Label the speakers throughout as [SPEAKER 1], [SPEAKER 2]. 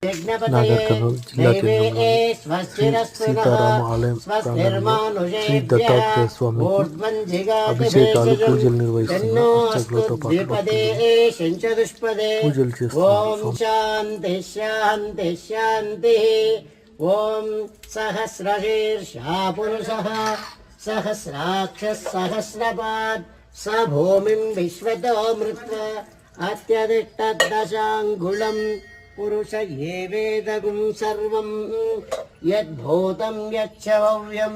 [SPEAKER 1] जिला के सीताराम आलय श्री दत्तात्रेय स्वामी अभिषेक पूजल शांति शांति ओम सहस्रशीर्षा पुरुषः
[SPEAKER 2] सहस्राक्षः
[SPEAKER 1] सहस्रपाद
[SPEAKER 2] स भूमिं विश्वतो मृत्वा अत्यतिष्ठदशाङ्गुलम् पुरुष एवेदगुं सर्वं यद्भूतं यच्छ भव्यं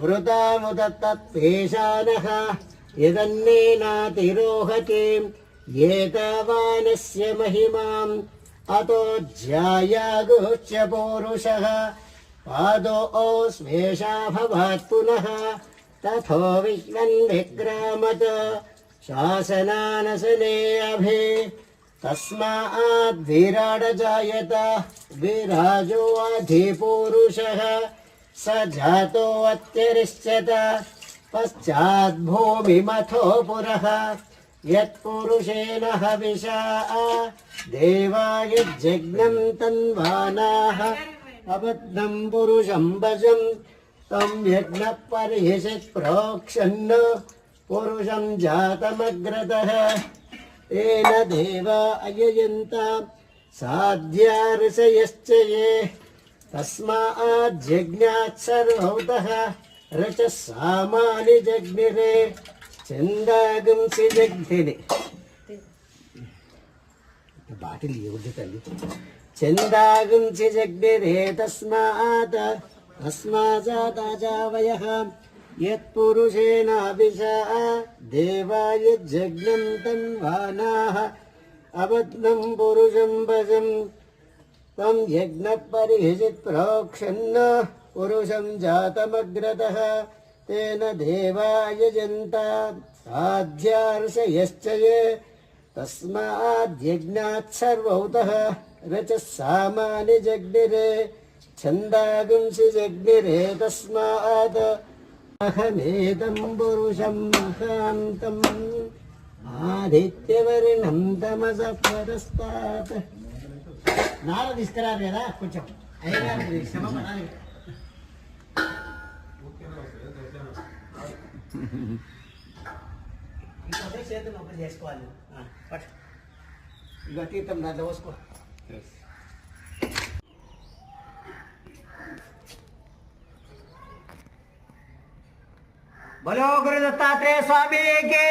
[SPEAKER 2] हृदामुद तत्पेशानः यदन्नेनातिरोहते एतावानस्य महिमाम्। अतो ज्यायागुश्च पौरुषः पादोऽस्मेषा भवात् पुनः। तथो विश्वन् विक्रामत शासनानसने अभे। పౌరుషः పాదోస్మేషా భవాత్ పునః తథో విశ్వన్ విక్రామత శాసనానసనే అభి తస్మాత్ విరాడ జాయత విరాజో అధిపూరుషः స జాతో అత్యరిష్యత పశ్చాద్భూమిమథో పురः యత్పురుషేణ ఏన దేవాయ జజ్ఞం తన్వానాः అబద్ధం దేవా అయయంత సాధ్యా ఋషయశ్చ ఏ రచ సామాని జగ్నిరే చందాగంసి జగ్ధిని బాటిల్ ఎవరిది తల్లి. చందాగంసి జగ్నిరే తస్మాత్ తస్మాజాతాజావయః. యత్పురుషేణాభిషా దేవాయ జగ్నం తన్వానాः అబద్ధం పురుషం భజం తం యజ్ఞ పరిహిజిత్ ప్రోక్షన్న పురుషం జాతమగ్రతः తేన దేవాయ జంత సాధ్యార్షయశ్చ ఏ తస్మాద్యజ్ఞాత్ సర్వౌతః రచ సామాని జగ్నిరే ఛందాగుంసి జగ్నిరే తస్మాత్ అహమేదం పురుషం మహాంతం ఆదిత్యవరిణం తమస పరస్తాత్ నార తీసుకురారు కదా కొంచెం అయ్యగారు శ్రమ చేతులు చేసుకోవాలి. ఇక తీర్థం దాంట్లో పోసుకో. ಬಲೋಗುರು ದತ್ತಾತ್ರೇಯ ಸ್ವಾಮಿಗೆ